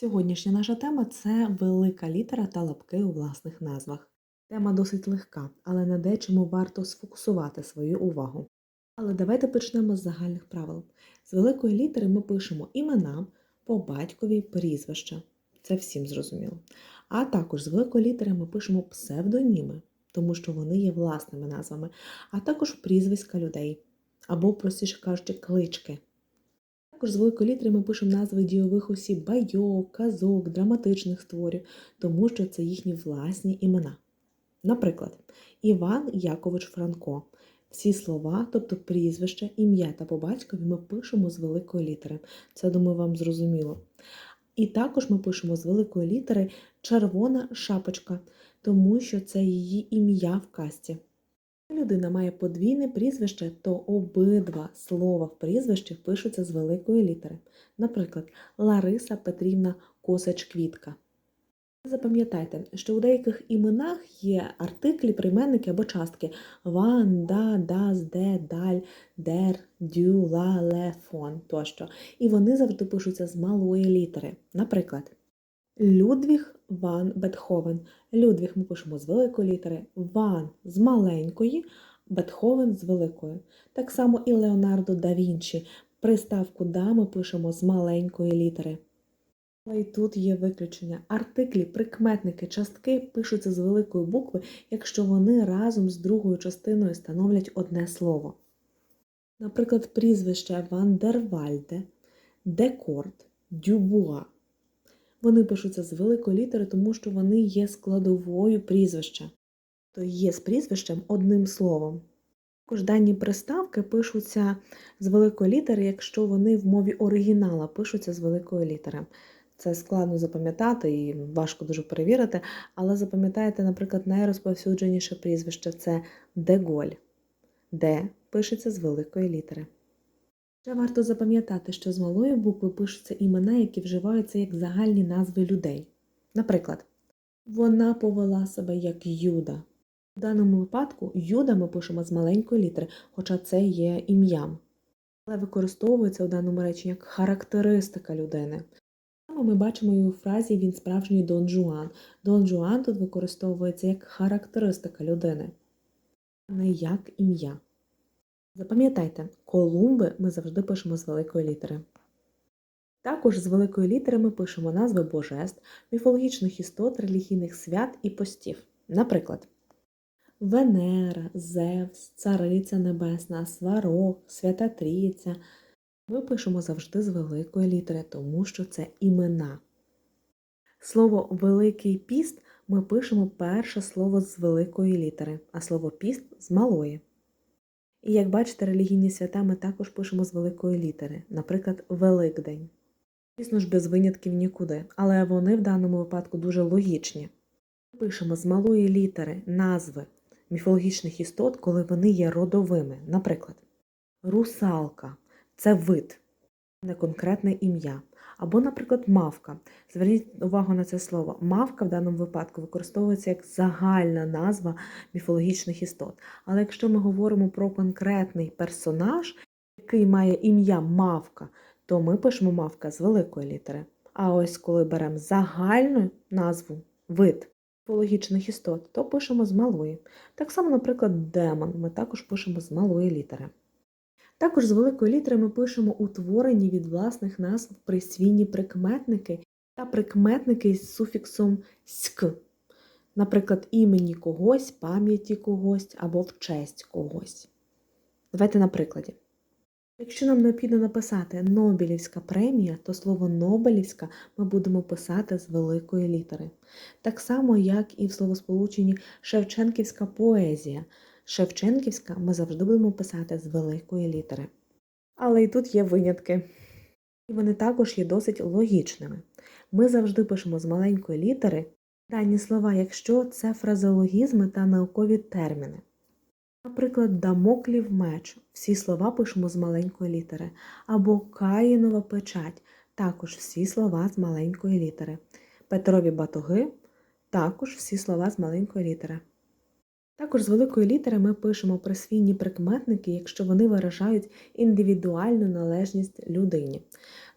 Сьогоднішня наша тема це велика літера та лапки у власних назвах. Тема досить легка, але на дечому варто сфокусувати свою увагу. Але давайте почнемо з загальних правил. З великої літери ми пишемо імена по батькові прізвища. Це всім зрозуміло. А також з великої літери ми пишемо псевдоніми, тому що вони є власними назвами, а також прізвиська людей, або, простіше кажучи, клички. Також з великої ми пишемо назви дійових осіб, байок, казок, драматичних творів, тому що це їхні власні імена. Наприклад, Іван Якович Франко. Всі слова, тобто прізвище, ім'я та по батькові ми пишемо з великої літери. Це, думаю, вам зрозуміло. І також ми пишемо з великої літери червона шапочка, тому що це її ім'я в касті. Людина має подвійне прізвище, то обидва слова в прізвищі пишуться з великої літери. Наприклад, Лариса Петрівна Косач-Квітка. Запам'ятайте, що у деяких іменах є артиклі, прийменники або частки ван, да, дас, де, даль, дер, дю, ла, ле, фон тощо. І вони завжди пишуться з малої літери. Наприклад, Людвіг Ван Бетховен. Людвіг ми пишемо з великої літери, Ван з маленької, Бетховен з великої. Так само і Леонардо да Вінчі. Приставку да ми пишемо з маленької літери. Але і тут є виключення. Артиклі, прикметники, частки пишуться з великої букви, якщо вони разом з другою частиною становлять одне слово. Наприклад, прізвище Вандервальде, Декорт, Дюбуа. Вони пишуться з великої літери, тому що вони є складовою прізвища, то є з прізвищем одним словом. Також дані приставки пишуться з великої літери, якщо вони в мові оригінала пишуться з великої літери. Це складно запам'ятати і важко дуже перевірити, але запам'ятайте, наприклад, найрозповсюдженіше прізвище це Деголь, де пишеться з великої літери. Ще варто запам'ятати, що з малої букви пишуться імена, які вживаються як загальні назви людей. Наприклад, вона повела себе як Юда. В даному випадку Юда ми пишемо з маленької літери, хоча це є ім'ям. Але використовується у даному реченні як характеристика людини. Саме ми бачимо і у фразі він справжній Дон Жуан. Дон Жуан тут використовується як характеристика людини, а не як ім'я. Запам'ятайте, колумби ми завжди пишемо з великої літери. Також з великої літери ми пишемо назви божеств, міфологічних істот, релігійних свят і постів. Наприклад, Венера, Зевс, Цариця Небесна, Сварог, Свята Трійця. Ми пишемо завжди з великої літери, тому що це імена. Слово Великий піст ми пишемо перше слово з великої літери, а слово піст з малої. І як бачите, релігійні свята ми також пишемо з великої літери, наприклад, Великдень. Звісно ж, без винятків нікуди, але вони в даному випадку дуже логічні. Ми пишемо з малої літери назви міфологічних істот, коли вони є родовими. Наприклад, русалка це вид, не конкретне ім'я. Або, наприклад, мавка. Зверніть увагу на це слово. Мавка в даному випадку використовується як загальна назва міфологічних істот. Але якщо ми говоримо про конкретний персонаж, який має ім'я мавка, то ми пишемо мавка з великої літери. А ось коли беремо загальну назву вид міфологічних істот, то пишемо з малої. Так само, наприклад, демон ми також пишемо з малої літери. Також з великої літери ми пишемо утворені від власних назв присвійні прикметники та прикметники з суфіксом ськ, наприклад, імені когось, пам'яті когось або в честь когось. Давайте на прикладі. Якщо нам необхідно написати Нобелівська премія, то слово Нобелівська ми будемо писати з великої літери. Так само, як і в словосполученні Шевченківська поезія. Шевченківська ми завжди будемо писати з великої літери. Але і тут є винятки. І вони також є досить логічними. Ми завжди пишемо з маленької літери дані слова, якщо це фразеологізми та наукові терміни. Наприклад, дамоклів меч. Всі слова пишемо з маленької літери. Або Каїнова печать. Також всі слова з маленької літери. Петрові батоги також всі слова з маленької літери. Також з великої літери ми пишемо присвійні прикметники, якщо вони виражають індивідуальну належність людині.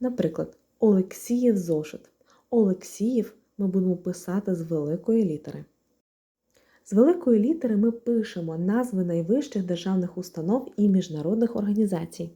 Наприклад, Олексієв зошит. Олексіїв ми будемо писати з великої літери. З великої літери ми пишемо назви найвищих державних установ і міжнародних організацій.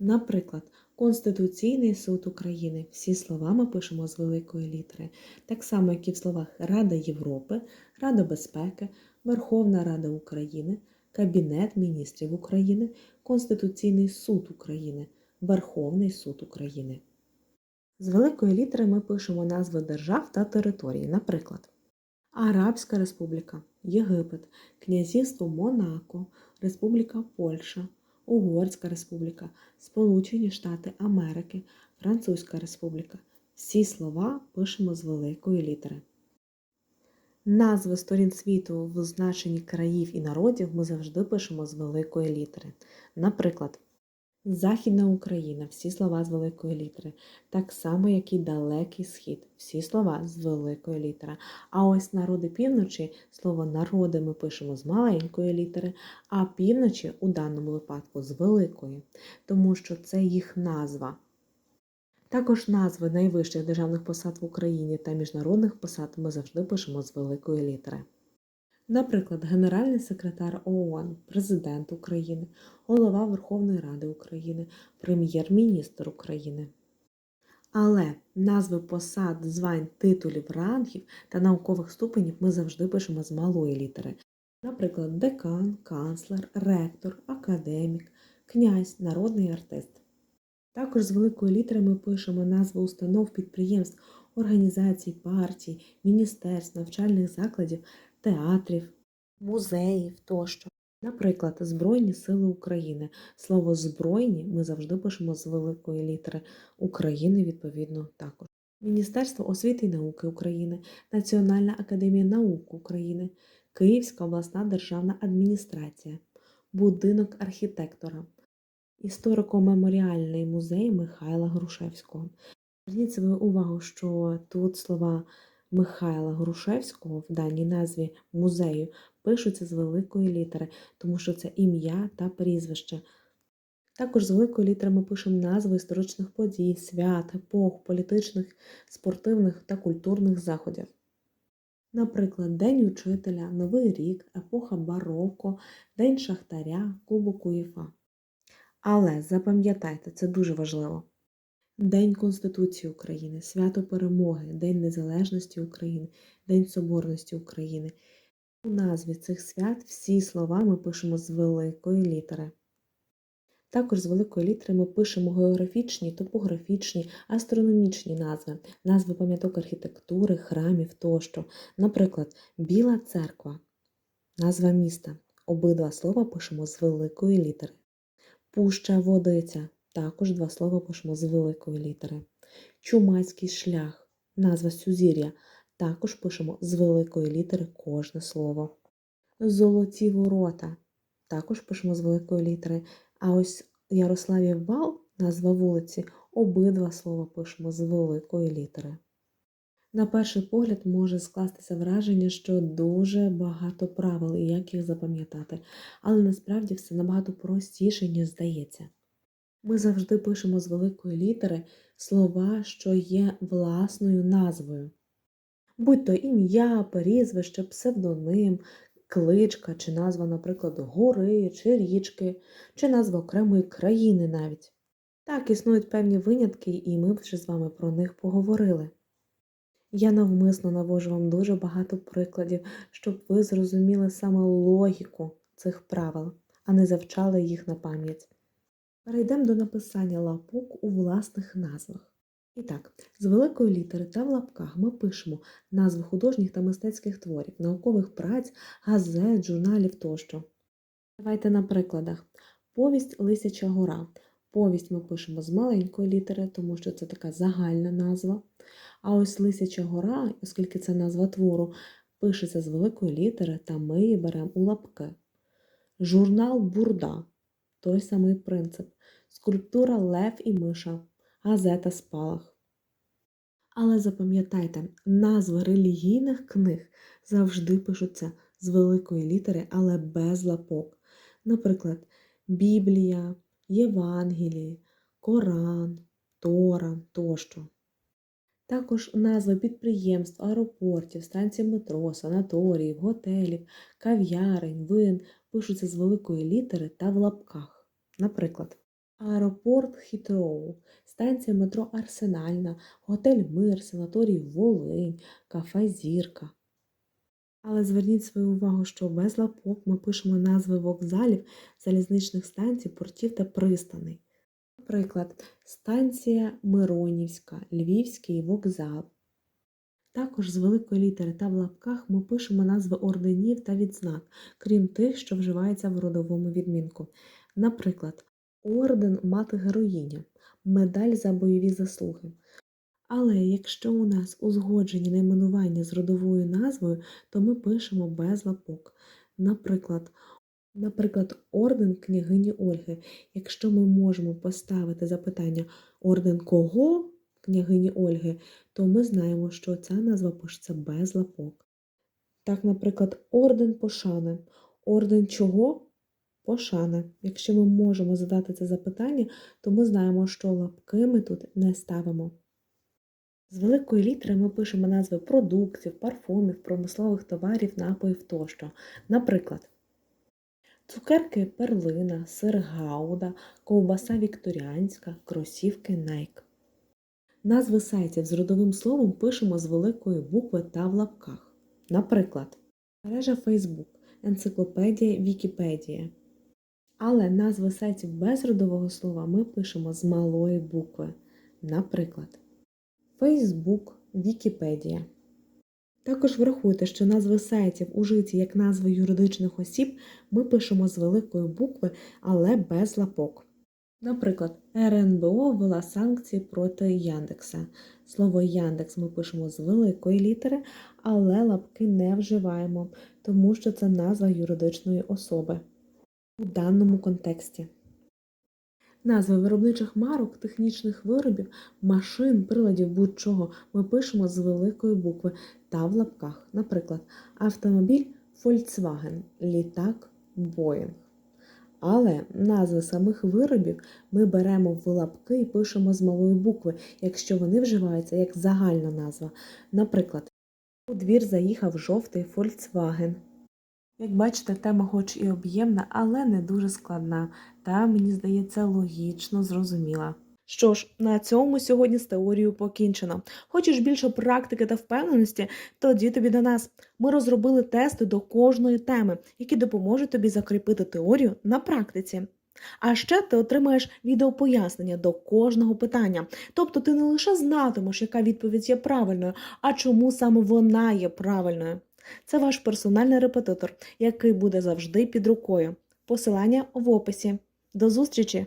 Наприклад, Конституційний суд України. Всі слова ми пишемо з великої літери, так само, як і в словах Рада Європи, Рада безпеки, Верховна Рада України, Кабінет міністрів України, Конституційний суд України, Верховний суд України. З великої літери ми пишемо назви держав та територій, наприклад, Арабська Республіка, Єгипет, Князівство Монако, Республіка Польща, Угорська Республіка, Сполучені Штати Америки, Французька Республіка. Всі слова пишемо з великої літери. Назви сторін світу в значенні країв і народів ми завжди пишемо з великої літери. Наприклад, Західна Україна, всі слова з великої літери, так само, як і Далекий Схід, всі слова з великої літери. А ось народи півночі, слово народи ми пишемо з маленької літери, а півночі у даному випадку з великої, тому що це їх назва. Також назви найвищих державних посад в Україні та міжнародних посад ми завжди пишемо з великої літери. Наприклад, Генеральний секретар ООН, Президент України, Голова Верховної Ради України, Прем'єр-міністр України. Але назви посад, звань, титулів, рангів та наукових ступенів ми завжди пишемо з малої літери. Наприклад, декан, канцлер, ректор, академік, князь, народний артист. Також з великої літери ми пишемо назви установ, підприємств, організацій, партій, міністерств, навчальних закладів, театрів, музеїв тощо. Наприклад, Збройні Сили України. Слово збройні ми завжди пишемо з великої літери України, відповідно, також. Міністерство освіти і науки України, Національна академія наук України, Київська обласна державна адміністрація, будинок архітектора, історико-меморіальний музей Михайла Грушевського. Зверніть свою увагу, що тут слова Михайла Грушевського в даній назві музею пишуться з великої літери, тому що це ім'я та прізвище. Також з великої літери ми пишемо назви історичних подій, свят, епох, політичних, спортивних та культурних заходів. Наприклад, День учителя, Новий рік, епоха бароко, День Шахтаря, Кубок УЄФА. Але запам'ятайте, це дуже важливо. День Конституції України, Свято Перемоги, День Незалежності України, День Соборності України. У назві цих свят всі слова ми пишемо з великої літери. Також з великої літери ми пишемо географічні, топографічні, астрономічні назви, назви пам'яток архітектури, храмів тощо. Наприклад, Біла церква, назва міста. Обидва слова пишемо з великої літери. Пуща водиця. Також два слова пишемо з великої літери. Чумацький шлях, назва сузір'я. Також пишемо з великої літери кожне слово. Золоті ворота. Також пишемо з великої літери. А ось Ярославів Вал, назва вулиці, обидва слова пишемо з великої літери. На перший погляд може скластися враження, що дуже багато правил і як їх запам'ятати, але насправді все набагато простіше, ніж здається. Ми завжди пишемо з великої літери слова, що є власною назвою. Будь то ім'я, прізвище, псевдоним, кличка чи назва, наприклад, гори чи річки, чи назва окремої країни навіть. Так, існують певні винятки, і ми вже з вами про них поговорили. Я навмисно навожу вам дуже багато прикладів, щоб ви зрозуміли саме логіку цих правил, а не завчали їх на пам'ять. Перейдемо до написання лапок у власних назвах. І так, з великої літери та в лапках ми пишемо назви художніх та мистецьких творів, наукових праць, газет, журналів тощо. Давайте на прикладах. Повість Лисяча гора. Повість ми пишемо з маленької літери, тому що це така загальна назва. А ось Лисяча гора, оскільки це назва твору, пишеться з великої літери, та ми її беремо у лапки. Журнал Бурда той самий принцип. Скульптура Лев і Миша, газета Спалах. Але запам'ятайте, назви релігійних книг завжди пишуться з великої літери, але без лапок. Наприклад, Біблія, Євангеліє, Коран, Тора тощо. Також назви підприємств, аеропортів, станцій метро, санаторіїв, готелів, кав'ярень, вин пишуться з великої літери та в лапках. Наприклад, аеропорт Хітроу, станція метро Арсенальна, готель Мир, санаторій Волинь, кафе Зірка. Але зверніть свою увагу, що без лапок ми пишемо назви вокзалів, залізничних станцій, портів та пристаней. Наприклад, станція Миронівська, Львівський вокзал. Також з великої літери та в лапках ми пишемо назви орденів та відзнак, крім тих, що вживаються в родовому відмінку. Наприклад, орден мати героїня, медаль за бойові заслуги. Але якщо у нас узгоджені найменування з родовою назвою, то ми пишемо без лапок. Наприклад, наприклад, орден княгині Ольги. Якщо ми можемо поставити запитання орден кого княгині Ольги, то ми знаємо, що ця назва пишеться без лапок. Так, наприклад, орден пошани. Орден чого? Пошани. Якщо ми можемо задати це запитання, то ми знаємо, що лапки ми тут не ставимо. З великої літери ми пишемо назви продуктів, парфумів, промислових товарів, напоїв тощо. Наприклад, цукерки перлина, сир гауда, ковбаса вікторіанська, кросівки Nike. Назви сайтів з родовим словом пишемо з великої букви та в лапках. Наприклад, мережа Facebook, енциклопедія Вікіпедія. Але назви сайтів без родового слова ми пишемо з малої букви. Наприклад, Facebook, Вікіпедія. Також врахуйте, що назви сайтів, ужиті як назви юридичних осіб, ми пишемо з великої букви, але без лапок. Наприклад, РНБО ввела санкції проти Яндекса. Слово Яндекс ми пишемо з великої літери, але лапки не вживаємо, тому що це назва юридичної особи у даному контексті. Назви виробничих марок, технічних виробів, машин, приладів будь-чого ми пишемо з великої букви та в лапках. Наприклад, автомобіль Volkswagen, літак Boeing. Але назви самих виробів ми беремо в лапки і пишемо з малої букви, якщо вони вживаються як загальна назва. Наприклад, у двір заїхав жовтий Volkswagen. Як бачите, тема хоч і об'ємна, але не дуже складна, та, мені здається, логічно зрозуміла. Що ж, на цьому сьогодні з теорією покінчено. Хочеш більше практики та впевненості? Тоді тобі до нас. Ми розробили тести до кожної теми, які допоможуть тобі закріпити теорію на практиці. А ще ти отримаєш відеопояснення до кожного питання. Тобто ти не лише знатимеш, яка відповідь є правильною, а чому саме вона є правильною. Це ваш персональний репетитор, який буде завжди під рукою. Посилання в описі. До зустрічі!